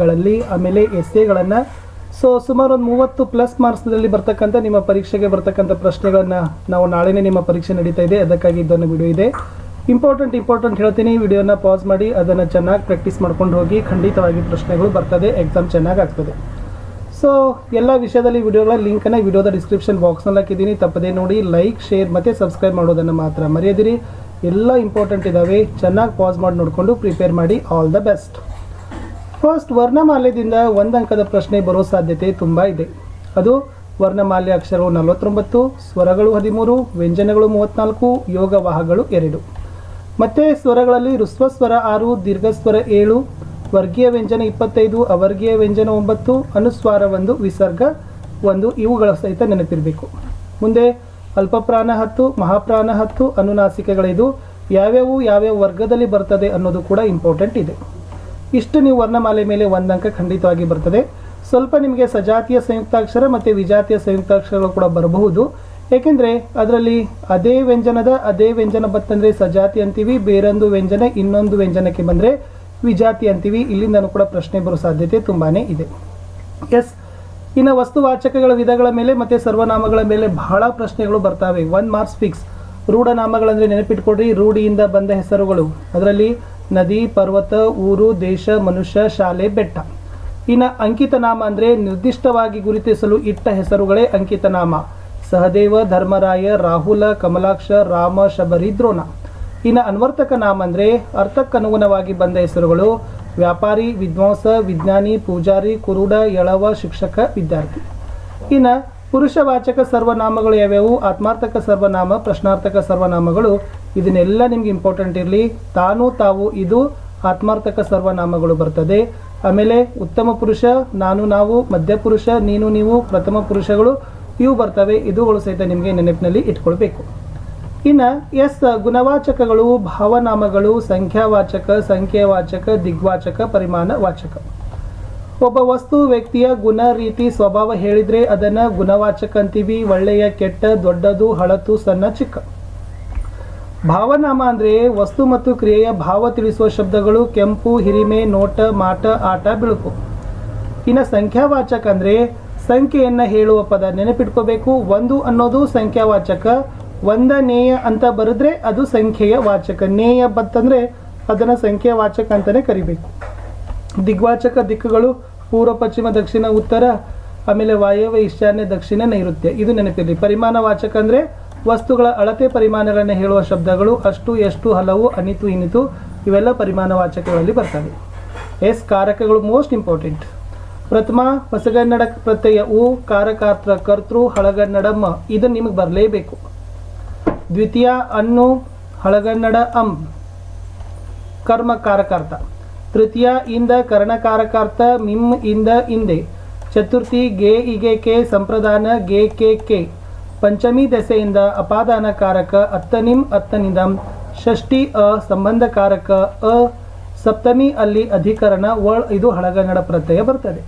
ಗಳಲ್ಲಿ ಆಮೇಲೆ ಎಸ್ಸೆಗಳನ್ನು ಸೊ ಸುಮಾರು ಒಂದು ಮೂವತ್ತು ಪ್ಲಸ್ ಮಾರ್ಕ್ಸ್ನಲ್ಲಿ ಬರ್ತಕ್ಕಂಥ ನಿಮ್ಮ ಪರೀಕ್ಷೆಗೆ ಬರ್ತಕ್ಕಂಥ ಪ್ರಶ್ನೆಗಳನ್ನು ನಾವು ನಾಳೆನೇ ನಿಮ್ಮ ಪರೀಕ್ಷೆ ನಡೀತಾ ಇದೆ. ಅದಕ್ಕಾಗಿ ಇದೊಂದು ವಿಡಿಯೋ ಇದೆ. ಇಂಪಾರ್ಟೆಂಟ್ ಇಂಪಾರ್ಟೆಂಟ್ ಹೇಳ್ತೀನಿ. ವಿಡಿಯೋನ ಪಾಸ್ ಮಾಡಿ, ಅದನ್ನು ಚೆನ್ನಾಗಿ ಪ್ರಾಕ್ಟೀಸ್ ಮಾಡ್ಕೊಂಡು ಹೋಗಿ, ಖಂಡಿತವಾಗಿ ಪ್ರಶ್ನೆಗಳು ಬರ್ತದೆ ಎಕ್ಸಾಮ್ ಚೆನ್ನಾಗಿ ಆಗ್ತದೆ. ಸೊ ಎಲ್ಲ ವಿಷಯದಲ್ಲಿ ವಿಡಿಯೋಗಳ ಲಿಂಕನ್ನು ವಿಡಿಯೋದ ಡಿಸ್ಕ್ರಿಪ್ಷನ್ ಬಾಕ್ಸ್ನಲ್ಲಿ ಹಾಕಿದ್ದೀನಿ. ತಪ್ಪದೇ ನೋಡಿ ಲೈಕ್ ಶೇರ್ ಮತ್ತು ಸಬ್ಸ್ಕ್ರೈಬ್ ಮಾಡೋದನ್ನು ಮಾತ್ರ ಮರೆಯದಿರಿ. ಎಲ್ಲ ಇಂಪಾರ್ಟೆಂಟ್ ಇದ್ದಾವೆ ಚೆನ್ನಾಗಿ ಪಾಸ್ ಮಾಡಿ ನೋಡಿಕೊಂಡು ಪ್ರಿಪೇರ್ ಮಾಡಿ. ಆಲ್ ದ ಬೆಸ್ಟ್ ಫಸ್ಟ್ ವರ್ಣಮಾಲೆಯಿಂದ ಅಂಕದ ಪ್ರಶ್ನೆ ಬರೋ ಸಾಧ್ಯತೆ ತುಂಬ ಇದೆ. ಅದು ವರ್ಣಮಾಲೆ ಅಕ್ಷರಗಳು ನಲವತ್ತೊಂಬತ್ತು, ಸ್ವರಗಳು ಹದಿಮೂರು, ವ್ಯಂಜನಗಳು ಮೂವತ್ತ್ನಾಲ್ಕು ಯೋಗವಾಹಗಳು ಎರಡು. ಮತ್ತೆ ಸ್ವರಗಳಲ್ಲಿ ಋಸ್ವಸ್ವರ ಆರು, ದೀರ್ಘಸ್ವರ ಏಳು, ವರ್ಗೀಯ ವ್ಯಂಜನ ಇಪ್ಪತ್ತೈದು, ಅವರ್ಗೀಯ ವ್ಯಂಜನ ಒಂಬತ್ತು, ಅನುಸ್ವಾರ ಒಂದು, ವಿಸರ್ಗ ಒಂದು ಇವುಗಳ ಸಹಿತ ನೆನಪಿರಬೇಕು. ಮುಂದೆ ಅಲ್ಪಪ್ರಾಣ ಹತ್ತು, ಮಹಾಪ್ರಾಣ ಹತ್ತು, ಅನುನಾಸಿಕೆಗಳಿದು ಯಾವ್ಯಾವು ಯಾವ್ಯಾವ ವರ್ಗದಲ್ಲಿ ಬರ್ತದೆ ಅನ್ನೋದು ಕೂಡ ಇಂಪಾರ್ಟೆಂಟ್ ಇದೆ. ಇಷ್ಟು ನೀವು ವರ್ಣಮಾಲೆ ಮೇಲೆ ಒಂದು ಅಂಕ ಖಂಡಿತವಾಗಿ ಬರ್ತದೆ. ಸ್ವಲ್ಪ ನಿಮಗೆ ಸಜಾತಿಯ ಸಂಯುಕ್ತಾಕ್ಷರ ಮತ್ತು ವಿಜಾತಿಯ ಸಂಯುಕ್ತಾಕ್ಷರಗಳು ಕೂಡ ಬರಬಹುದು. ಏಕೆಂದರೆ ಅದರಲ್ಲಿ ಅದೇ ವ್ಯಂಜನದ ಅದೇ ವ್ಯಂಜನ ಬತ್ತಂದರೆ ಸಜಾತಿ ಅಂತೀವಿ, ಬೇರೊಂದು ವ್ಯಂಜನ ಇನ್ನೊಂದು ವ್ಯಂಜನಕ್ಕೆ ಬಂದರೆ ವಿಜಾತಿ ಅಂತೀವಿ. ಇಲ್ಲಿಂದನೂ ಕೂಡ ಪ್ರಶ್ನೆ ಬರೋ ಸಾಧ್ಯತೆ ತುಂಬಾ ಇದೆ. ಎಸ್, ಇನ್ನು ವಸ್ತುವಾಚಕಗಳ ವಿಧಗಳ ಮೇಲೆ ಮತ್ತು ಸರ್ವನಾಮಗಳ ಮೇಲೆ ಬಹಳ ಪ್ರಶ್ನೆಗಳು ಬರ್ತವೆ. ಒನ್ ಮಾರ್ಕ್ಸ್ ಫಿಕ್ಸ್ ರೂಢನಾಮಗಳಂದರೆ ನೆನಪಿಟ್ಕೊಡ್ರಿ ರೂಢಿಯಿಂದ ಬಂದ ಹೆಸರುಗಳು. ಅದರಲ್ಲಿ ನದಿ, ಪರ್ವತ, ಊರು, ದೇಶ, ಮನುಷ್ಯ, ಶಾಲೆ, ಬೆಟ್ಟ. ಇನ್ನು ಅಂಕಿತನಾಮ ಅಂದರೆ ನಿರ್ದಿಷ್ಟವಾಗಿ ಗುರುತಿಸಲು ಇಟ್ಟ ಹೆಸರುಗಳೇ ಅಂಕಿತನಾಮ. ಸಹದೇವ, ಧರ್ಮರಾಯ, ರಾಹುಲ, ಕಮಲಾಕ್ಷ, ರಾಮ, ಶಬರಿ, ದ್ರೋಣ. ಇನ್ನು ಅನ್ವರ್ತಕ ನಾಮ ಅಂದರೆ ಅರ್ಥಕ್ಕನುಗುಣವಾಗಿ ಬಂದ ಹೆಸರುಗಳು ವ್ಯಾಪಾರಿ, ವಿದ್ವಾಂಸ, ವಿಜ್ಞಾನಿ, ಪೂಜಾರಿ, ಕುರುಡ ಎಳವ ಶಿಕ್ಷಕ, ವಿದ್ಯಾರ್ಥಿ. ಇನ್ನು ಪುರುಷವಾಚಕ ಸರ್ವನಾಮಗಳು ಯಾವ್ಯಾವು? ಆತ್ಮಾರ್ಥಕ ಸರ್ವನಾಮ, ಪ್ರಶ್ನಾರ್ಥಕ ಸರ್ವನಾಮಗಳು ಇದನ್ನೆಲ್ಲ ನಿಮ್ಗೆ ಇಂಪಾರ್ಟೆಂಟ್ ಇರಲಿ. ತಾನು ತಾವು ಇದು ಆತ್ಮಾರ್ಥಕ ಸರ್ವನಾಮಗಳು ಬರ್ತದೆ. ಆಮೇಲೆ ಉತ್ತಮ ಪುರುಷ, ನಾನು ನಾವು, ಮಧ್ಯ ಪುರುಷ, ನೀನು ನೀವು, ಪ್ರಥಮ ಪುರುಷಗಳು, ಇವು ಬರ್ತವೆ. ಇದುಗಳು ಸಹಿತ ನಿಮಗೆ ನೆನಪಿನಲ್ಲಿ ಇಟ್ಕೊಳ್ಬೇಕು. ಇನ್ನು ಎಸ್, ಗುಣವಾಚಕಗಳು, ಭಾವನಾಮಗಳು, ಸಂಖ್ಯಾವಾಚಕ ಸಂಖ್ಯಾವಾಚಕ, ದಿಗ್ವಾಚಕ ಪರಿಮಾಣ ವಾಚಕ ಒಬ್ಬ ವಸ್ತು, ವ್ಯಕ್ತಿಯ ಗುಣ, ರೀತಿ, ಸ್ವಭಾವ ಹೇಳಿದ್ರೆ ಅದನ್ನ ಗುಣವಾಚಕ ಅಂತೀವಿ. ಒಳ್ಳೆಯ, ಕೆಟ್ಟ, ದೊಡ್ಡದು, ಹಳತು, ಸಣ್ಣ, ಚಿಕ್ಕ. ಭಾವನಾಮ ಅಂದ್ರೆ ವಸ್ತು ಮತ್ತು ಕ್ರಿಯೆಯ ಭಾವ ತಿಳಿಸುವ ಶಬ್ದಗಳು ಕೆಂಪು, ಹಿರಿಮೆ, ನೋಟ, ಮಾಟ, ಆಟ ಬಿಳುಪು ಇನ್ನು ಸಂಖ್ಯಾವಾಚಕ ಅಂದ್ರೆ ಸಂಖ್ಯೆಯನ್ನು ಹೇಳುವ ಪದ ನೆನಪಿಟ್ಕೋಬೇಕು. ಒಂದು ಅನ್ನೋದು ಸಂಖ್ಯಾವಾಚಕ, ಒಂದ ನೇಯ ಅಂತ ಬರೆದ್ರೆ ಅದು ಸಂಖ್ಯೆಯ ವಾಚಕ. ನೇಯ ಬತ್ತಂದ್ರೆ ಅದನ್ನ ಸಂಖ್ಯಾವಾಚಕ ಅಂತಲೇ ಕರಿಬೇಕು. ದಿಗ್ವಾಚಕ ದಿಕ್ಕುಗಳು ಪೂರ್ವ, ಪಶ್ಚಿಮ, ದಕ್ಷಿಣ, ಉತ್ತರ, ಆಮೇಲೆ ವಾಯವ್ಯ, ಈಶಾನ್ಯ, ದಕ್ಷಿಣ, ನೈಋತ್ಯ. ಇದು ನೆನಪಿರಲಿ. ಪರಿಮಾಣ ವಾಚಕ ಅಂದರೆ ವಸ್ತುಗಳ ಅಳತೆ ಪರಿಮಾಣಗಳನ್ನು ಹೇಳುವ ಶಬ್ದಗಳು ಅಷ್ಟು, ಎಷ್ಟು, ಹಲವು, ಅನಿತು ಇನಿತು ಇವೆಲ್ಲ ಪರಿಮಾಣ ವಾಚಕಗಳಲ್ಲಿ ಬರ್ತವೆ. ಎಸ್ ಕಾರಕಗಳು ಮೋಸ್ಟ್ ಇಂಪಾರ್ಟೆಂಟ್. ಪ್ರಥಮ, ಹೊಸಗನ್ನಡ ಪ್ರತ್ಯಯ ಉ ಕಾರಕಾತ್ರ ಕರ್ತೃ, ಹಳಗನ್ನಡ ಇದು ನಿಮಗೆ ಬರಲೇಬೇಕು. ದ್ವಿತೀಯ, ಅನ್ನು, ಹಳಗನ್ನಡ ಅಂ, ಕರ್ಮ ಕಾರಕಾರ್ಥ. ತೃತೀಯ, ಇಂದ ಕರ್ಣಕಾರಕಾರ್ಥ ಮಿಮ್ ಇಂದ ಇಂದೆ. ಚತುರ್ಥಿ, ಗೆ, ಇಗೆ, ಕೆ, ಸಂಪ್ರದಾನ, ಗೆ, ಕೆ ಕೆ. ಪಂಚಮಿ ದೆಸೆಯಿಂದ ಅಪಾದಾನಕಾರಕ ಅತ್ತನಿಂ ಅತ್ತನಿದಂ, ಷಷ್ಠಿ ಅ ಸಂಬಂಧಕಾರಕ ಅ, ಸಪ್ತಮಿ ಅಲ್ಲಿ ಅಧಿಕರಣ ಒಳ್ ಇದು ಹಳಗನ್ನಡ ಪ್ರತ್ಯಯ ಬರ್ತದೆ.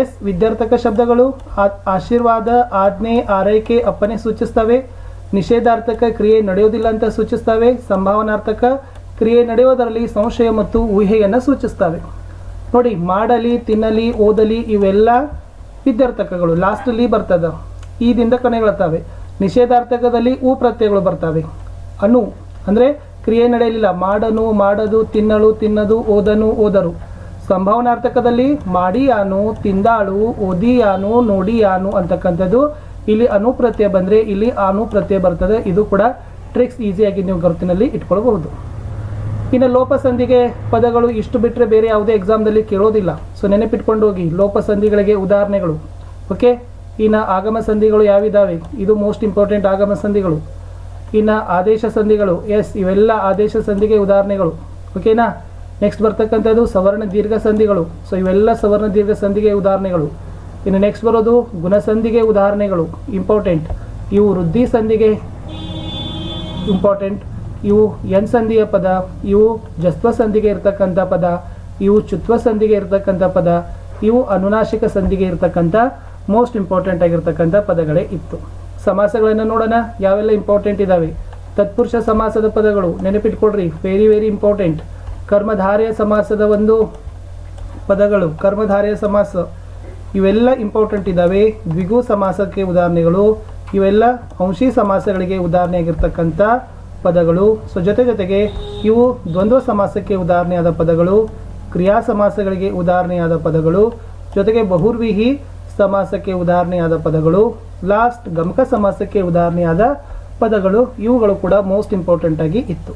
ಎಸ್ ವಿದ್ಯಾರ್ಥಕ ಶಬ್ದಗಳು ಆಶೀರ್ವಾದ, ಆಜ್ಞೆ, ಆರೈಕೆ ಅಪ್ಪನೆ ಸೂಚಿಸ್ತವೆ, ನಿಷೇಧಾರ್ಥಕ ಕ್ರಿಯೆ ನಡೆಯೋದಿಲ್ಲ ಅಂತ ಸೂಚಿಸ್ತವೆ, ಸಂಭಾವನಾರ್ಥಕ ಕ್ರಿಯೆ ನಡೆಯೋದರಲ್ಲಿ ಸಂಶಯ ಮತ್ತು ಊಹೆಯನ್ನು ಸೂಚಿಸ್ತವೆ. ನೋಡಿ, ಮಾಡಲಿ, ತಿನ್ನಲಿ, ಓದಲಿ ಇವೆಲ್ಲ ವಿದ್ಯಾರ್ಥಕಗಳು ಲಾಸ್ಟಲ್ಲಿ ಬರ್ತದ. ಈದಿಂದ ಕೊನೆಗೊಳ್ತವೆ ನಿಷೇಧಾರ್ಥಕದಲ್ಲಿ ಊ ಪ್ರತ್ಯಯಗಳು ಬರ್ತವೆ. ಅನು, ಅಂದರೆ ಕ್ರಿಯೆ ನಡೆಯಲಿಲ್ಲ. ಮಾಡನು, ಮಾಡದು, ತಿನ್ನಳು, ತಿನ್ನದು, ಓದನು, ಓದರು. ಸಂಭಾವನಾರ್ಥಕದಲ್ಲಿ ಮಾಡಿಯಾನು, ತಿಂದಾಳು, ಓದಿಯಾನು, ನೋಡಿಯಾನು ಅಂತಕ್ಕಂಥದ್ದು. ಇಲ್ಲಿ ಅನು ಪ್ರತ್ಯಯ ಬಂದರೆ ಇಲ್ಲಿ ಅನು ಪ್ರತ್ಯಯ ಬರ್ತದೆ. ಇದು ಕೂಡ ಟ್ರಿಕ್ಸ್ ಈಸಿಯಾಗಿ ನೀವು ಗುರುತಿನಲ್ಲಿ ಇಟ್ಕೊಳ್ಬಹುದು. ಇನ್ನು ಲೋಪಸಂಧಿಗೆ ಪದಗಳು ಇಷ್ಟು ಬಿಟ್ಟರೆ ಬೇರೆ ಯಾವುದೇ ಎಕ್ಸಾಮ್ದಲ್ಲಿ ಕೇಳೋದಿಲ್ಲ. ಸೊ ನೆನಪಿಟ್ಕೊಂಡು ಹೋಗಿ ಲೋಪಸಂಧಿಗಳಿಗೆ ಉದಾಹರಣೆಗಳು. ಓಕೆ ಇನ್ನು ಆಗಮ ಸಂಧಿಗಳು ಯಾವಿದಾವೆ? ಇದು ಮೋಸ್ಟ್ ಇಂಪಾರ್ಟೆಂಟ್ ಆಗಮ ಸಂಧಿಗಳು. ಇನ್ನು ಆದೇಶ ಸಂಧಿಗಳು. ಎಸ್ ಇವೆಲ್ಲ ಆದೇಶ ಸಂಧಿಗೆ ಉದಾಹರಣೆಗಳು. ಓಕೆನಾ ನೆಕ್ಸ್ಟ್ ಬರ್ತಕ್ಕಂಥದ್ದು ಸವರ್ಣ ದೀರ್ಘ ಸಂಧಿಗಳು. ಸೊ ಇವೆಲ್ಲ ಸವರ್ಣ ದೀರ್ಘ ಸಂಧಿಗೆ ಉದಾಹರಣೆಗಳು. ಇನ್ನು ನೆಕ್ಸ್ಟ್ ಬರೋದು ಗುಣಸಂಧಿಗೆ ಉದಾಹರಣೆಗಳು. ಇಂಪಾರ್ಟೆಂಟ್ ಇವು ವೃದ್ಧಿ ಸಂಧಿಗೆ ಇಂಪಾರ್ಟೆಂಟ್ ಇವು ಎನ್ ಸಂಧಿಯ ಪದ. ಇವು ಜಸ್ವ ಸಂಧಿಗೆ ಇರ್ತಕ್ಕಂಥ ಪದ. ಇವು ಚುತ್ವ ಸಂಧಿಗೆ ಇರ್ತಕ್ಕಂಥ ಪದ. ಇವು ಅನುನಾಶಿಕ ಸಂಧಿಗೆ ಇರ್ತಕ್ಕಂಥ ಮೋಸ್ಟ್ ಇಂಪಾರ್ಟೆಂಟ್ ಆಗಿರ್ತಕ್ಕಂಥ ಪದಗಳೇ ಇತ್ತು. ಸಮಾಸಗಳನ್ನು ನೋಡೋಣ, ಯಾವೆಲ್ಲ ಇಂಪಾರ್ಟೆಂಟ್ ಇದ್ದಾವೆ ತತ್ಪುರುಷ ಸಮಾಸದ ಪದಗಳು ನೆನಪಿಟ್ಕೊಡ್ರಿ ವೆರಿ ವೆರಿ ಇಂಪಾರ್ಟೆಂಟ್ ಕರ್ಮಧಾರೆಯ ಸಮಾಸದ ಒಂದು ಪದಗಳು, ಕರ್ಮಧಾರೆಯ ಸಮಾಸ. ಇವೆಲ್ಲ ಇಂಪಾರ್ಟೆಂಟ್ ಇದ್ದಾವೆ ದ್ವಿಗು ಸಮಾಸಕ್ಕೆ ಉದಾಹರಣೆಗಳು. ಇವೆಲ್ಲ ಅಂಶಿ ಸಮಾಸಗಳಿಗೆ ಉದಾಹರಣೆಯಾಗಿರ್ತಕ್ಕಂಥ ಪದಗಳು. ಸೊ ಜೊತೆ ಜೊತೆಗೆ ಇವು ದ್ವಂದ್ವ ಸಮಾಸಕ್ಕೆ ಉದಾಹರಣೆಯಾದ ಪದಗಳು, ಕ್ರಿಯಾ ಸಮಾಸಗಳಿಗೆ ಉದಾಹರಣೆಯಾದ ಪದಗಳು. ಜೊತೆಗೆ ಬಹುರ್ವಿಹಿ ಸಮಾಸಕ್ಕೆ ಉದಾಹರಣೆಯಾದ ಪದಗಳು ಲಾಸ್ಟ್ ಗಮಕ ಸಮಾಸಕ್ಕೆ ಉದಾಹರಣೆಯಾದ ಪದಗಳು, ಇವುಗಳು ಕೂಡ ಮೋಸ್ಟ್ ಇಂಪಾರ್ಟೆಂಟ್ ಆಗಿ ಇತ್ತು.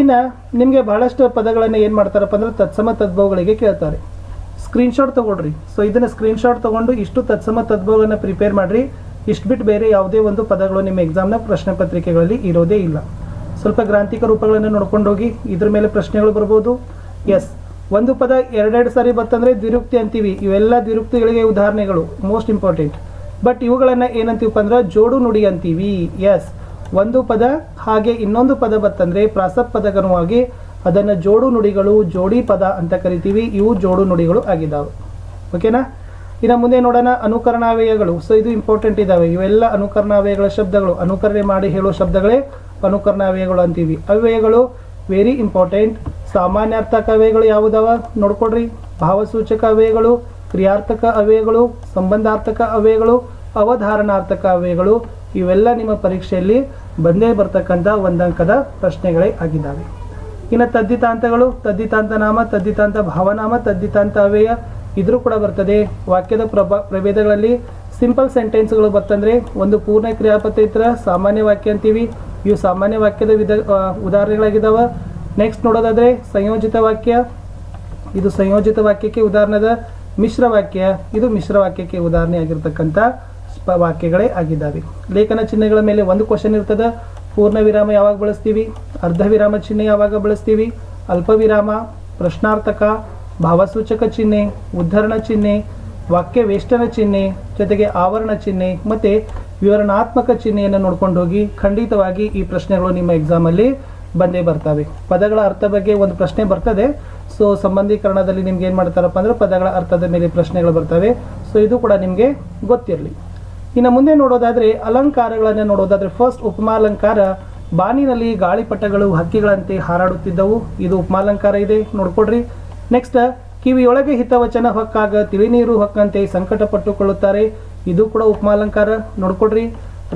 ಇನ್ನು ನಿಮಗೆ ಬಹಳಷ್ಟು ಪದಗಳನ್ನು ಏನು ಮಾಡ್ತಾರಪ್ಪ ಅಂದ್ರೆ ತತ್ಸಮ ತದ್ಭವಗಳಿಗೆ ಕೇಳ್ತಾರೆ. ಸ್ಕ್ರೀನ್ಶಾಟ್ ತಗೊಳ್ರಿ. ಸೊ ಇದನ್ನು ಸ್ಕ್ರೀನ್ಶಾಟ್ ತಗೊಂಡು ಇಷ್ಟು ತತ್ಸಮ ತದ್ಭವಗಳನ್ನು ಪ್ರಿಪೇರ್ ಮಾಡಿರಿ. ಇಷ್ಟು ಬಿಟ್ಟು ಬೇರೆ ಯಾವುದೇ ಒಂದು ಪದಗಳು ನಿಮ್ಮ ಎಕ್ಸಾಮ್ನ ಪ್ರಶ್ನೆ ಪತ್ರಿಕೆಗಳಲ್ಲಿ ಇರೋದೇ ಇಲ್ಲ. ಸ್ವಲ್ಪ ಗ್ರಾಂಥಿಕ ರೂಪಗಳನ್ನು ನೋಡ್ಕೊಂಡು ಹೋಗಿ ಇದ್ರ ಮೇಲೆ ಪ್ರಶ್ನೆಗಳು ಬರ್ಬೋದು. ಎಸ್ ಒಂದು ಪದ ಎರಡೆರಡು ಸಾರಿ ಬತ್ತಂದ್ರೆ ದ್ವಿರುಕ್ತಿ ಅಂತೀವಿ. ಇವೆಲ್ಲ ದ್ವಿರುಕ್ತಿಗಳಿಗೆ ಉದಾಹರಣೆಗಳು ಮೋಸ್ಟ್ ಇಂಪಾರ್ಟೆಂಟ್ ಬಟ್ ಇವುಗಳನ್ನು ಏನಂತೀವಪ್ಪ ಅಂದ್ರೆ ಜೋಡು ನುಡಿ ಅಂತೀವಿ. ಎಸ್ ಒಂದು ಪದ, ಹಾಗೆ ಇನ್ನೊಂದು ಪದ ಬತ್ತಂದ್ರೆ ಪ್ರಾಸ ಪದಗನವಾಗಿ ಅದನ್ನು ಜೋಡು ನುಡಿಗಳು ಜೋಡಿ ಪದ ಅಂತ ಕರಿತೀವಿ. ಇವು ಜೋಡು ನುಡಿಗಳು ಆಗಿದ್ದಾವೆ. ಓಕೆನಾ ಇನ್ನು ಮುಂದೆ ನೋಡೋಣ ಅನುಕರಣಾವ್ಯಯಗಳು ಸೊ ಇದು ಇಂಪಾರ್ಟೆಂಟ್ ಇದ್ದಾವೆ ಇವೆಲ್ಲ ಅನುಕರಣಾವ್ಯಯಗಳ ಶಬ್ದಗಳು. ಅನುಕರಣೆ ಮಾಡಿ ಹೇಳೋ ಶಬ್ದಗಳೇ ಅನುಕರಣಾವ್ಯಯಗಳು ಅಂತೀವಿ. ಅವ್ಯಯಗಳು ವೆರಿ ಇಂಪಾರ್ಟೆಂಟ್ ಸಾಮಾನ್ಯಾರ್ಥಕ ಅವ್ಯಯಗಳು ಯಾವುದವ? ನೋಡ್ಕೊಡ್ರಿ ಭಾವಸೂಚಕ ಅವ್ಯಯಗಳು, ಕ್ರಿಯಾರ್ಥಕ ಅವ್ಯಯಗಳು, ಸಂಬಂಧಾರ್ಥಕ ಅವ್ಯಯಗಳು, ಅವಧಾರಣಾರ್ಥಕ ಅವ್ಯಯಗಳು, ಇವೆಲ್ಲ ನಿಮ್ಮ ಪರೀಕ್ಷೆಯಲ್ಲಿ ಬಂದೇ ಬರ್ತಕ್ಕಂಥ ಒಂದಂಕದ ಪ್ರಶ್ನೆಗಳೇ ಆಗಿದ್ದಾವೆ. ಇನ್ನು ತದ್ದಿತಾಂತಗಳು ತದ್ದಿತಾಂತ ನಾಮ ತದ್ದಿತಾಂತ ಭಾವನಾಮ ತದ್ದಿತಾಂತ ಅವ್ಯಯ ಇದ್ರೂ ಕೂಡ ಬರ್ತದೆ. ವಾಕ್ಯದ ಪ್ರಭಾ, ಪ್ರಭೇದಗಳಲ್ಲಿ ಸಿಂಪಲ್ ಸೆಂಟೆನ್ಸ್ಗಳು ಬರ್ತಂದ್ರೆ ಒಂದು ಪೂರ್ಣ ಕ್ರಿಯಾಪತ್ರ ಸಾಮಾನ್ಯ ವಾಕ್ಯ ಅಂತೀವಿ. ಇವು ಸಾಮಾನ್ಯ ವಾಕ್ಯದ ವಿಧ ಉದಾಹರಣೆಗಳಾಗಿದ್ದಾವ. ನೆಕ್ಸ್ಟ್ ನೋಡೋದಾದ್ರೆ ಸಂಯೋಜಿತ ವಾಕ್ಯ. ಇದು ಸಂಯೋಜಿತ ವಾಕ್ಯಕ್ಕೆ ಉದಾಹರಣೆದ ಮಿಶ್ರ ವಾಕ್ಯ. ಇದು ಮಿಶ್ರ ವಾಕ್ಯಕ್ಕೆ ಉದಾಹರಣೆ ಆಗಿರ್ತಕ್ಕಂಥ ಸ್ಪ ವಾಕ್ಯಗಳೇ ಆಗಿದ್ದಾವೆ. ಲೇಖನ ಚಿಹ್ನೆಗಳ ಮೇಲೆ ಒಂದು ಕ್ವಶನ್ ಇರ್ತದೆ. ಪೂರ್ಣ ವಿರಾಮ ಯಾವಾಗ ಬಳಸ್ತೀವಿ? ಅರ್ಧ ವಿರಾಮ ಚಿಹ್ನೆ ಯಾವಾಗ ಬಳಸ್ತೀವಿ? ಅಲ್ಪ ವಿರಾಮ, ಪ್ರಶ್ನಾರ್ಥಕ, ಭಾವಸೂಚಕ ಚಿಹ್ನೆ, ಉದ್ಧರಣ ಚಿಹ್ನೆ ವಾಕ್ಯ ವೇಷ್ಟನ ಚಿಹ್ನೆ, ಜೊತೆಗೆ ಆವರಣ ಚಿಹ್ನೆ, ಮತ್ತೆ ವಿವರಣಾತ್ಮಕ ಚಿಹ್ನೆಯನ್ನು ನೋಡ್ಕೊಂಡು ಹೋಗಿ ಖಂಡಿತವಾಗಿ ಈ ಪ್ರಶ್ನೆಗಳು ನಿಮ್ಮ ಎಕ್ಸಾಮಲ್ಲಿ ಬಂದೇ ಬರ್ತವೆ. ಪದಗಳ ಅರ್ಥ ಬಗ್ಗೆ ಒಂದು ಪ್ರಶ್ನೆ ಬರ್ತದೆ. ಸೊ ಸಂಬಂಧೀಕರಣದಲ್ಲಿ ನಿಮ್ಗೆ ಏನು ಮಾಡ್ತಾರಪ್ಪ ಅಂದ್ರೆ ಪದಗಳ ಅರ್ಥದ ಮೇಲೆ ಪ್ರಶ್ನೆಗಳು ಬರ್ತವೆ. ಸೊ ಇದು ಕೂಡ ನಿಮಗೆ ಗೊತ್ತಿರಲಿ. ಇನ್ನು ಮುಂದೆ ನೋಡೋದಾದ್ರೆ ಅಲಂಕಾರಗಳನ್ನು ನೋಡೋದಾದ್ರೆ ಫಸ್ಟ್ ಉಪಮಾಲಂಕಾರ ಬಾನಿನಲ್ಲಿ ಗಾಳಿಪಟಗಳು ಹಕ್ಕಿಗಳಂತೆ ಹಾರಾಡುತ್ತಿದ್ದವು. ಇದು ಉಪಮಾಲಂಕಾರ ಇದೆ, ನೋಡ್ಕೊಡ್ರಿ. ನೆಕ್ಸ್ಟ್ ಕಿವಿಯೊಳಗೆ ಹಿತವಚನ ಹೊಕ್ಕಾಗ ತಿಳಿನೀರು ಹೊಕ್ಕಂತೆ ಸಂಕಟ ಪಟ್ಟುಕೊಳ್ಳುತ್ತಾರೆ ಇದು ಕೂಡ ಉಪಮಾಲಂಕಾರ, ನೋಡ್ಕೊಡ್ರಿ.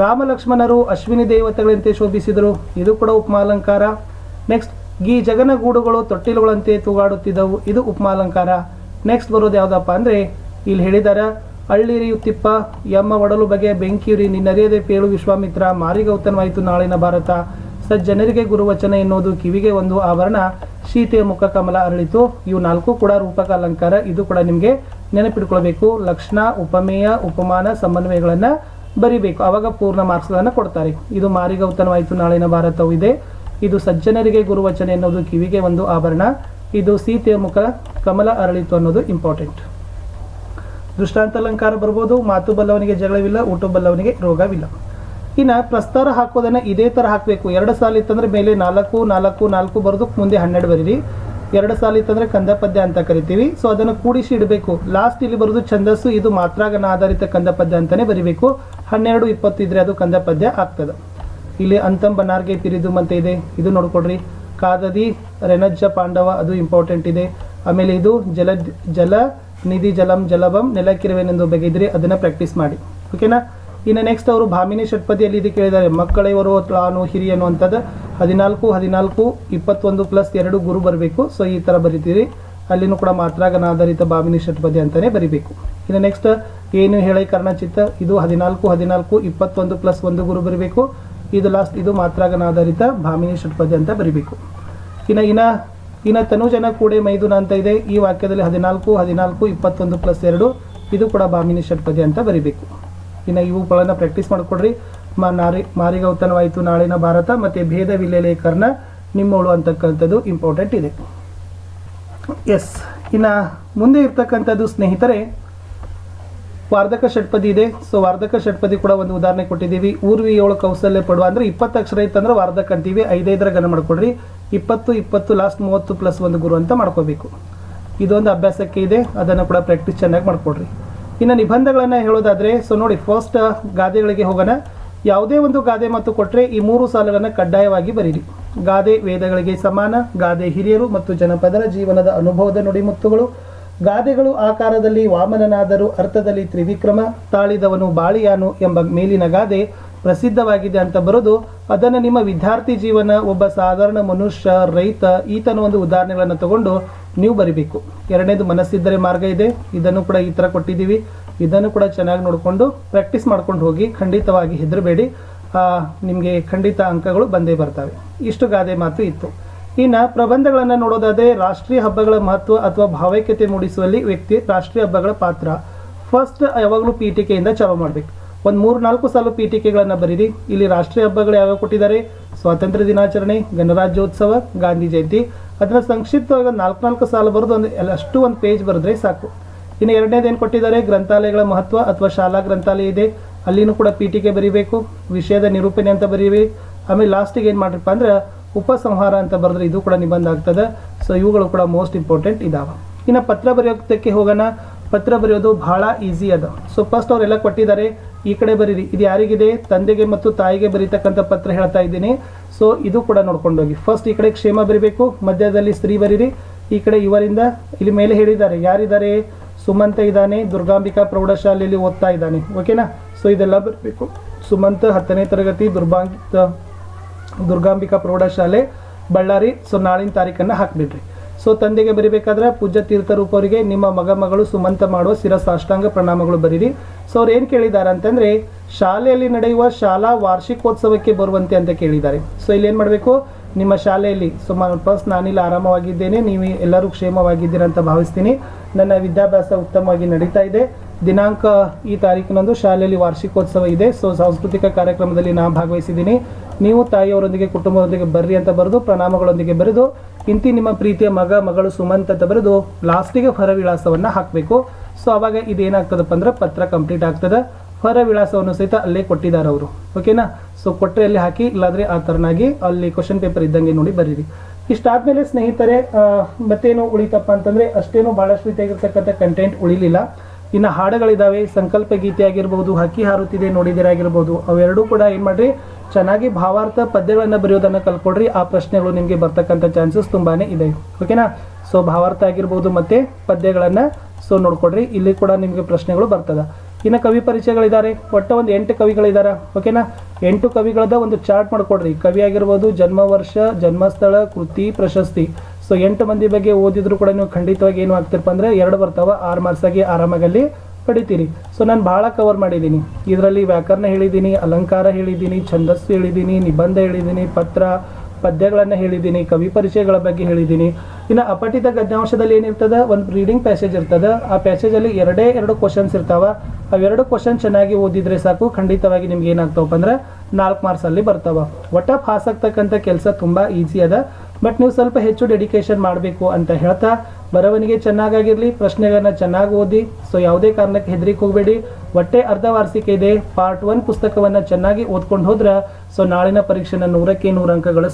ರಾಮ ಲಕ್ಷ್ಮಣರು ಅಶ್ವಿನಿ ದೇವತೆಗಳಂತೆ ಶೋಭಿಸಿದರು. ಇದು ಕೂಡ ಉಪಮಾಲಂಕಾರ. ನೆಕ್ಸ್ಟ್ ಗೀ ಜಗನಗೂಡುಗಳು ತೊಟ್ಟಿಲುಗಳಂತೆ ತೂಗಾಡುತ್ತಿದ್ದವು. ಇದು ಉಪಮಾಲಂಕಾರ. ನೆಕ್ಸ್ಟ್ ಬರೋದು ಯಾವುದಪ್ಪ ಅಂದರೆ, ಇಲ್ಲಿ ಹೇಳಿದಾರ ಅಳ್ಳಿರಿಯುತ್ತಿಪ್ಪ ಯಮ್ಮ ಒಡಲು ಬಗೆಯ ಬೆಂಕಿಯುರಿ, ನಿನ್ನರಿಯದೆ ಪೇಳು ವಿಶ್ವಾಮಿತ್ರ ಮಾರಿಗೌತನವಾಯಿತು ನಾಳಿನ ಭಾರತ. ಸಜ್ಜನರಿಗೆ ಗುರುವಚನ ಎನ್ನುವುದು ಕಿವಿಗೆ ಒಂದು ಆವರಣ ಸೀತೆಯ ಮುಖ ಕಮಲ ಅರಳಿತು. ಇವು ನಾಲ್ಕು ಕೂಡ ರೂಪಕ ಅಲಂಕಾರ. ಇದು ಕೂಡ ನಿಮಗೆ ನೆನಪಿಟ್ಕೊಳ್ಬೇಕು. ಲಕ್ಷಣ, ಉಪಮೇಯ, ಉಪಮಾನ, ಸಮನ್ವಯಗಳನ್ನು ಬರಿಬೇಕು. ಅವಾಗ ಪೂರ್ಣ ಮಾರ್ಕ್ಸ್ಗಳನ್ನು ಕೊಡ್ತಾರೆ. ಇದು ಮಾರಿಗೌತನವಾಯಿತು, ನಾಳಿನ ಭಾರತವು ಇದೆ. ಇದು ಸಜ್ಜನರಿಗೆ ಗುರುವಚನೆ ಅನ್ನೋದು ಕಿವಿಗೆ ಒಂದು ಆಭರಣ. ಇದು ಸೀತೆಯ ಮುಖ, ಕಮಲ ಅರಳಿತು ಅನ್ನೋದು ಇಂಪಾರ್ಟೆಂಟ್. ದೃಷ್ಟಾಂತ ಅಲಂಕಾರ ಬರ್ಬೋದು, ಮಾತು ಬಲ್ಲವನಿಗೆ ಜಗಳವಿಲ್ಲ, ಊಟ ಬಲ್ಲವನಿಗೆ ರೋಗವಿಲ್ಲ. ಇನ್ನು ಪ್ರಸ್ತಾರ ಹಾಕೋದನ್ನ ಇದೇ ಥರ ಹಾಕಬೇಕು. ಎರಡು ಸಾಲ ಇತ್ತಂದ್ರೆ ಮೇಲೆ ನಾಲ್ಕು ನಾಲ್ಕು ನಾಲ್ಕು ಬರೆದು ಮುಂದೆ ಹನ್ನೆರಡು ಬರೀರಿ. ಎರಡು ಸಾಲ ಇತ್ತಂದ್ರೆ ಕಂದ ಪದ್ಯ ಅಂತ ಕರಿತೀವಿ. ಸೊ ಅದನ್ನು ಕೂಡಿಸಿ ಇಡಬೇಕು. ಲಾಸ್ಟ್ ಇಲ್ಲಿ ಬರೋದು ಛಂದಸ್ಸು, ಇದು ಮಾತ್ರಾಗನ ಆಧಾರಿತ ಕಂದ ಪದ್ಯ ಅಂತಾನೆ ಬರಿಬೇಕು. ಹನ್ನೆರಡು ಇಪ್ಪತ್ತು ಇದ್ರೆ ಅದು ಕಂದ ಪದ್ಯ ಆಗ್ತದೆ. ಇಲ್ಲಿ ಅಂತಂ ಬನಾರ್ಗೆ ಪಿರಿದು ಅಂತ ಇದೆ. ಇದು ನೋಡ್ಕೊಡ್ರಿ ಕಾದದಿ, ರೆನಜ್ಜ ಪಾಂಡವ, ಅದು ಇಂಪಾರ್ಟೆಂಟ್ ಇದೆ. ಆಮೇಲೆ ಇದು ಜಲ ಜಲ ನಿಧಿ ಜಲಂ ಜಲಭಂ ನೆಲಕ್ಕಿರುವೆನೆಂದು ಬಗೆದ್ರಿ ಅದನ್ನ ಪ್ರಾಕ್ಟೀಸ್ ಮಾಡಿ. ಓಕೆನಾ ಇನ್ನು ನೆಕ್ಸ್ಟ್ ಅವರು ಭಾಮಿನಿ ಷಟ್ಪದಿಯಲ್ಲಿ ಇದು ಕೇಳಿದ್ದಾರೆ. ಮಕ್ಕಳೆಯವರು ತಾನು ಹಿರಿಯನು ಅಂತದ್ದು ಹದಿನಾಲ್ಕು ಹದಿನಾಲ್ಕು, ಇಪ್ಪತ್ತೊಂದು ಪ್ಲಸ್ ಎರಡು ಗುರು ಬರಬೇಕು. ಸೊ ಈ ಥರ ಬರಿತೀರಿ. ಅಲ್ಲಿನೂ ಕೂಡ ಮಾತ್ರಾಗನ ಆಧಾರಿತ ಭಾವಿನಿ ಷಟ್ಪದಿ ಅಂತಲೇ ಬರಿಬೇಕು. ಇನ್ನು ನೆಕ್ಸ್ಟ್ ಏನು ಹೇಳಿ ಕರ್ಣಚಿತ್ತ? ಇದು ಹದಿನಾಲ್ಕು ಹದಿನಾಲ್ಕು, ಇಪ್ಪತ್ತೊಂದು ಪ್ಲಸ್ ಒಂದು ಗುರು ಬರಬೇಕು. ಇದು ಲಾಸ್ಟ್ ಇದು ಮಾತ್ರಾಗನ ಆಧಾರಿತ ಭಾಮಿನಿ ಷಟ್ಪದಿ ಅಂತ ಬರಿಬೇಕು. ಇನ್ನು, ಇನ್ನ, ಇನ್ನು ತನುಜನ ಕೂಡೆ ಮೈದುನ ಅಂತ ಇದೆ. ಈ ವಾಕ್ಯದಲ್ಲಿ ಹದಿನಾಲ್ಕು ಹದಿನಾಲ್ಕು, ಇಪ್ಪತ್ತೊಂದು ಪ್ಲಸ್ ಎರಡು, ಇದು ಕೂಡ ಭಾಮಿನಿ ಷಟ್ಪದಿ ಅಂತ ಬರಿಬೇಕು. ಇನ್ನು ಇವುಗಳನ್ನು ಪ್ರಾಕ್ಟೀಸ್ ಮಾಡಿಕೊಡ್ರಿ. ನಾರಿ ಮಾರಿಗೌತನವಾಯಿತು ನಾಳಿನ ಭಾರತ, ಮತ್ತು ಭೇದ ವಿಲೇಲೇಕರಣ ನಿಮ್ಮೋಳು ಅಂತಕ್ಕಂಥದ್ದು ಇಂಪಾರ್ಟೆಂಟ್ ಇದೆ. ಎಸ್ ಇನ್ನು ಮುಂದೆ ಇರ್ತಕ್ಕಂಥದ್ದು ಸ್ನೇಹಿತರೆ, ವಾರ್ಧಕ ಷಟ್ಪದಿ ಇದೆ. ಸೊ ವಾರ್ಧಕ ಷಟ್ಪದಿ ಕೂಡ ಒಂದು ಉದಾಹರಣೆ ಕೊಟ್ಟಿದ್ದೀವಿ. ಊರ್ವಿ ಏಳು ಕೌಶಲ್ಯ ಪಡುವ ಅಂದ್ರೆ ಇಪ್ಪತ್ತು ಅಕ್ಷರ ಇತ್ತಂದ್ರೆ ವಾರ್ಧಕ ಅಂತೀವಿ. ಐದೈದರ ಗಣ ಮಾಡ್ಕೊಡ್ರಿ. ಇಪ್ಪತ್ತು ಇಪ್ಪತ್ತು ಲಾಸ್ಟ್ ಮೂವತ್ತು ಪ್ಲಸ್ ಒಂದು ಗುರು ಅಂತ ಮಾಡ್ಕೋಬೇಕು. ಇದೊಂದು ಅಭ್ಯಾಸಕ್ಕೆ ಇದೆ. ಅದನ್ನು ಕೂಡ ಪ್ರಾಕ್ಟೀಸ್ ಚೆನ್ನಾಗಿ ಮಾಡ್ಕೊಡ್ರಿ. ಇನ್ನು ನಿಬಂಧಗಳನ್ನು ಹೇಳೋದಾದ್ರೆ ಸೊ ನೋಡಿ ಫಸ್ಟ್ ಗಾದೆಗಳಿಗೆ ಹೋಗೋಣ. ಯಾವುದೇ ಒಂದು ಗಾದೆ ಮತ್ತು ಕೊಟ್ಟರೆ ಈ ಮೂರು ಸಾಲುಗಳನ್ನು ಕಡ್ಡಾಯವಾಗಿ ಬರೀರಿ. ಗಾದೆ ವೇದಗಳಿಗೆ ಸಮಾನ, ಗಾದೆ ಹಿರಿಯರು ಮತ್ತು ಜನಪದರ ಜೀವನದ ಅನುಭವದ ನುಡಿಮುತ್ತುಗಳು ಗಾದೆಗಳು ಆಕಾರದಲ್ಲಿ ವಾಮನನಾದರೂ ಅರ್ಥದಲ್ಲಿ ತ್ರಿವಿಕ್ರಮ, ತಾಳಿದವನು ಬಾಳಿಯಾನು ಎಂಬ ಮೇಲಿನ ಗಾದೆ ಪ್ರಸಿದ್ಧವಾಗಿದೆ ಅಂತ ಬರೋದು ಅದನ್ನು ನಿಮ್ಮ ವಿದ್ಯಾರ್ಥಿ ಜೀವನ, ಒಬ್ಬ ಸಾಧಾರಣ ಮನುಷ್ಯ, ರೈತ, ಈತನ ಒಂದು ಉದಾಹರಣೆಗಳನ್ನು ತಗೊಂಡು ನೀವು ಬರಿಬೇಕು. ಎರಡನೇದು ಮನಸ್ಸಿದ್ದರೆ ಮಾರ್ಗ ಇದೆ. ಇದನ್ನು ಕೂಡ ಈ ಥರ ಕೊಟ್ಟಿದ್ದೀವಿ. ಇದನ್ನು ಕೂಡ ಚೆನ್ನಾಗಿ ನೋಡಿಕೊಂಡು ಪ್ರಾಕ್ಟೀಸ್ ಮಾಡ್ಕೊಂಡು ಹೋಗಿ ಖಂಡಿತವಾಗಿ ಹೆದರಬೇಡಿ. ನಿಮಗೆ ಖಂಡಿತ ಅಂಕಗಳು ಬಂದೇ ಬರ್ತವೆ. ಇಷ್ಟು ಗಾದೆ ಮಾತು ಇತ್ತು. ಇನ್ನು ಪ್ರಬಂಧಗಳನ್ನು ನೋಡೋದಾದರೆ ರಾಷ್ಟ್ರೀಯ ಹಬ್ಬಗಳ ಮಹತ್ವ ಅಥವಾ ಭಾವೈಕ್ಯತೆ ಮೂಡಿಸುವಲ್ಲಿ ವ್ಯಕ್ತಿ ರಾಷ್ಟ್ರೀಯ ಹಬ್ಬಗಳ ಪಾತ್ರ. ಫಸ್ಟ್ ಯಾವಾಗಲೂ ಪೀಠಿಕೆಯಿಂದ ಚಾಲು ಮಾಡಬೇಕು. ಒಂದು ಮೂರು ನಾಲ್ಕು ಸಾಲು ಪೀಠಿಕೆಗಳನ್ನು ಬರೀರಿ. ಇಲ್ಲಿ ರಾಷ್ಟ್ರೀಯ ಹಬ್ಬಗಳು ಯಾವ್ಯಾವ ಕೊಟ್ಟಿದ್ದಾರೆ? ಸ್ವಾತಂತ್ರ್ಯ ದಿನಾಚರಣೆ, ಗಣರಾಜ್ಯೋತ್ಸವ, ಗಾಂಧಿ ಜಯಂತಿ. ಅದನ್ನು ಸಂಕ್ಷಿಪ್ತವಾಗಿ ನಾಲ್ಕು ನಾಲ್ಕು ಸಾಲು ಬರೆದು ಒಂದು ಅಷ್ಟು ಒಂದು ಪೇಜ್ ಬರೆದ್ರೆ ಸಾಕು. ಇನ್ನು ಎರಡನೇದು ಏನು ಕೊಟ್ಟಿದ್ದಾರೆ? ಗ್ರಂಥಾಲಯಗಳ ಮಹತ್ವ ಅಥವಾ ಶಾಲಾ ಗ್ರಂಥಾಲಯ ಇದೆ. ಅಲ್ಲಿನೂ ಕೂಡ ಪೀಠಿಕೆ ಬರೀಬೇಕು, ವಿಷಯದ ನಿರೂಪಣೆ ಅಂತ ಬರೀಬೇಕು ಆಮೇಲೆ ಲಾಸ್ಟಿಗೆ ಏನು ಮಾಡ್ರಪ್ಪ ಅಂದ್ರೆ ಉಪಸಂಹಾರ ಅಂತ ಬರೆದ್ರೆ ಇದು ಕೂಡ ನಿಬಂಧ ಆಗ್ತದೆ. ಸೊ ಇವುಗಳು ಕೂಡ ಮೋಸ್ಟ್ ಇಂಪಾರ್ಟೆಂಟ್ ಇದಾವೆ. ಇನ್ನು ಪತ್ರ ಬರೆಯೋದಕ್ಕೆ ಹೋಗೋಣ. ಪತ್ರ ಬರೆಯೋದು ಬಹಳ ಈಸಿ ಅದ. ಸೊ ಫಸ್ಟ್ ಅವರೆಲ್ಲ ಕೊಟ್ಟಿದ್ದಾರೆ. ಈ ಕಡೆ ಬರೀರಿ. ಇದು ಯಾರಿಗಿದೆ? ತಂದೆಗೆ ಮತ್ತು ತಾಯಿಗೆ ಬರೀತಕ್ಕಂಥ ಪತ್ರ ಹೇಳ್ತಾ ಇದ್ದೀನಿ. ಸೊ ಇದು ಕೂಡ ನೋಡ್ಕೊಂಡು ಹೋಗಿ. ಫಸ್ಟ್ ಈ ಕಡೆ ಕ್ಷೇಮ ಬರಿಬೇಕು. ಮಧ್ಯದಲ್ಲಿ ಸ್ತ್ರೀ ಬರೀರಿ. ಈ ಕಡೆ ಇವರಿಂದ. ಇಲ್ಲಿ ಮೇಲೆ ಹೇಳಿದ್ದಾರೆ. ಯಾರಿದ್ದಾರೆ? ಸುಮಂತ ಇದ್ದಾನೆ, ದುರ್ಗಾಂಬಿಕಾ ಪ್ರೌಢಶಾಲೆಯಲ್ಲಿ ಓದ್ತಾ ಇದ್ದಾನೆ. ಓಕೆನಾ ಸೊ ಇದೆಲ್ಲ ಬರಬೇಕು. ಸುಮಂತ್ ಹತ್ತನೇ ತರಗತಿ ದುರ್ಗಾಂಗ ದುರ್ಗಾಂಬಿಕಾ ಪ್ರೌಢಶಾಲೆ, ಬಳ್ಳಾರಿ. ಸೊ ನಾಳಿನ ತಾರೀಕನ್ನು ಹಾಕ್ಬಿಡ್ರಿ. ಸೊ ತಂದೆಗೆ ಬರಿಬೇಕಾದ್ರೆ ಪೂಜ್ಯ ತೀರ್ಥ ರೂಪವರಿಗೆ ನಿಮ್ಮ ಮಗ ಮಗಳು ಸುಮಂತ ಮಾಡುವ ಶಿರ ಸಾಷ್ಟಾಂಗ ಪ್ರಣಾಮಗಳು ಬರೀರಿ. ಸೊ ಅವ್ರು ಏನು ಕೇಳಿದ್ದಾರೆ ಅಂತಂದರೆ, ಶಾಲೆಯಲ್ಲಿ ನಡೆಯುವ ಶಾಲಾ ವಾರ್ಷಿಕೋತ್ಸವಕ್ಕೆ ಬರುವಂತೆ ಅಂತ ಕೇಳಿದ್ದಾರೆ. ಸೊ ಇಲ್ಲಿ ಏನು ಮಾಡಬೇಕು? ನಿಮ್ಮ ಶಾಲೆಯಲ್ಲಿ ಸುಮಾರು ಫಸ್ಟ್ ನಾನಿಲ್ಲಿ ಆರಾಮವಾಗಿದ್ದೇನೆ, ನೀವು ಎಲ್ಲರೂ ಕ್ಷೇಮವಾಗಿದ್ದೀರಾ ಅಂತ ಭಾವಿಸ್ತೀನಿ. ನನ್ನ ವಿದ್ಯಾಭ್ಯಾಸ ಉತ್ತಮವಾಗಿ ನಡೀತಾ ಇದೆ. ದಿನಾಂಕ ಈ ತಾರೀಕಿನಂದು ಶಾಲೆಯಲ್ಲಿ ವಾರ್ಷಿಕೋತ್ಸವ ಇದೆ. ಸೊ ಸಾಂಸ್ಕೃತಿಕ ಕಾರ್ಯಕ್ರಮದಲ್ಲಿ ನಾನು ಭಾಗವಹಿಸಿದ್ದೀನಿ. ನೀವು ತಾಯಿಯವರೊಂದಿಗೆ, ಕುಟುಂಬದೊಂದಿಗೆ ಬರ್ರಿ ಅಂತ ಬರೆದು, ಪ್ರಣಾಮಗಳೊಂದಿಗೆ ಬರೆದು, ಇಂತಿ ನಿಮ್ಮ ಪ್ರೀತಿಯ ಮಗ, ಮಗಳು ಸುಮಂತ್ ಅಂತ ಬರೆದು ಲಾಸ್ಟಿಗೆ ಹೊರವಿಳಾಸವನ್ನು ಹಾಕಬೇಕು. ಸೊ ಅವಾಗ ಇದೇನಾಗ್ತದಪ್ಪ ಅಂದ್ರೆ ಪತ್ರ ಕಂಪ್ಲೀಟ್ ಆಗ್ತದೆ. ಹೊರ ವಿಳಾಸವನ್ನು ಸಹಿತ ಅಲ್ಲೇ ಕೊಟ್ಟಿದ್ದಾರೆ ಅವರು. ಓಕೆನಾ ಸೊ ಕೊಟ್ಟರೆ ಅಲ್ಲಿ ಹಾಕಿ, ಇಲ್ಲಾದರೆ ಆ ಥರನಾಗಿ ಅಲ್ಲಿ ಕ್ವಶನ್ ಪೇಪರ್ ಇದ್ದಂಗೆ ನೋಡಿ ಬರೀರಿ. ಇಷ್ಟಾದಮೇಲೆ ಸ್ನೇಹಿತರೆ ಮತ್ತೇನು ಉಳಿತಪ್ಪ ಅಂತಂದರೆ, ಅಷ್ಟೇನು ಭಾಳಷ್ಟು ರೀತಿಯಾಗಿರ್ತಕ್ಕಂಥ ಕಂಟೆಂಟ್ ಉಳಿಲಿಲ್ಲ. ಇನ್ನು ಹಾಡುಗಳಿದ್ದಾವೆ ಸಂಕಲ್ಪ ಗೀತೆ ಆಗಿರ್ಬೋದು, ಹಕ್ಕಿ ಹಾರುತ್ತಿದೆ ನೋಡಿದಿರಾಗಿರ್ಬೋದು ಅವೆರಡೂ ಕೂಡ ಏನು ಮಾಡಿರಿ? ಚೆನ್ನಾಗಿ ಭಾವಾರ್ಥ ಪದ್ಯಗಳನ್ನು ಬರೆಯೋದನ್ನು ಕಲ್ಕೊಡ್ರಿ ಆ ಪ್ರಶ್ನೆಗಳು ನಿಮಗೆ ಬರ್ತಕ್ಕಂಥ ಚಾನ್ಸಸ್ ತುಂಬಾ ಇದೆ. ಓಕೆನಾ ಸೊ ಭಾವಾರ್ಥ ಆಗಿರ್ಬೋದು ಮತ್ತು ಪದ್ಯಗಳನ್ನು ಸೊ ನೋಡ್ಕೊಡ್ರಿ. ಇಲ್ಲಿ ಕೂಡ ನಿಮಗೆ ಪ್ರಶ್ನೆಗಳು ಬರ್ತದ. ಇನ್ನು ಕವಿ ಪರಿಚಯಗಳಿದ್ದಾರೆ, ಒಟ್ಟು ಒಂದು ಎಂಟು ಕವಿಗಳಿದ್ದಾರೆ ಓಕೆನಾ ಎಂಟು ಕವಿಗಳದ ಒಂದು ಚಾರ್ಟ್ ಮಾಡಿಕೊಡ್ರಿ. ಕವಿ ಆಗಿರ್ಬೋದು ಜನ್ಮ ವರ್ಷ ಜನ್ಮಸ್ಥಳ, ಕೃತಿ, ಪ್ರಶಸ್ತಿ. ಸೊ ಎಂಟು ಮಂದಿ ಬಗ್ಗೆ ಓದಿದ್ರು ಕೂಡ ನೀವು ಖಂಡಿತವಾಗಿ ಏನು ಆಗ್ತಿರಪ್ಪ ಅಂದ್ರೆ ಎರಡು ಬರ್ತಾವೆ, ಆರು ಮಾರ್ಕ್ಸ್ ಆರಾಮಾಗಲ್ಲಿ ಪಡಿತೀರಿ. ಸೊ ನಾನು ಭಾಳ ಕವರ್ ಮಾಡಿದ್ದೀನಿ ಇದರಲ್ಲಿ ವ್ಯಾಕರಣ ಹೇಳಿದ್ದೀನಿ ಅಲಂಕಾರ ಹೇಳಿದ್ದೀನಿ ಛಂದಸ್ಸು ಹೇಳಿದ್ದೀನಿ ನಿಬಂಧ ಹೇಳಿದ್ದೀನಿ ಪತ್ರ ಪದ್ಯಗಳನ್ನು ಹೇಳಿದ್ದೀನಿ, ಕವಿ ಪರಿಚಯಗಳ ಬಗ್ಗೆ ಹೇಳಿದ್ದೀನಿ. ಇನ್ನು ಅಪಠಿತ ಗದ್ಯಾಂಶದಲ್ಲಿ ಏನಿರ್ತದ? ಒಂದು ರೀಡಿಂಗ್ ಪ್ಯಾಸೇಜ್ ಇರ್ತದ. ಆ ಪ್ಯಾಸೇಜಲ್ಲಿ ಎರಡೇ ಎರಡು ಕ್ವಶನ್ಸ್ ಇರ್ತಾವ. ಅವೆರಡು ಕ್ವಶನ್ ಚೆನ್ನಾಗಿ ಓದಿದ್ರೆ ಸಾಕು. ಖಂಡಿತವಾಗಿ ನಿಮ್ಗೆ ಏನಾಗ್ತಾವಪ್ಪ ಅಂದ್ರೆ ನಾಲ್ಕು ಮಾರ್ಕ್ಸ್ ಅಲ್ಲಿ ಬರ್ತಾವ. ಒಟ್ಟ ಪಾಸ್ ಆಗ್ತಕ್ಕಂಥ ಕೆಲಸ ತುಂಬಾ ಈಸಿ ಅದ. ಬಟ್ ನೀವು ಸ್ವಲ್ಪ ಹೆಚ್ಚು ಡೆಡಿಕೇಶನ್ ಮಾಡಬೇಕು ಅಂತ ಹೇಳ್ತಾ, ಬರವಣಿಗೆ ಚೆನ್ನಾಗಾಗಿರ್ಲಿ, ಪ್ರಶ್ನೆಗಳನ್ನ ಚೆನ್ನಾಗಿ ಓದಿ ಸೊ ಯಾವುದೇ ಕಾರಣಕ್ಕೆ ಹೆದರಿಕೆ ಹೋಗಬೇಡಿ. ಒಟ್ಟೆ ಅರ್ಧ ವಾರ್ಷಿಕ ಇದೆ. ಪಾರ್ಟ್ ಒನ್ ಪುಸ್ತಕವನ್ನ ಚೆನ್ನಾಗಿ ಓದ್ಕೊಂಡು ಹೋದ್ರೆ ಸೊ ನಾಳಿನ ಪರೀಕ್ಷೆನ ನೂರಕ್ಕೆ ನೂರು ಅಂಕ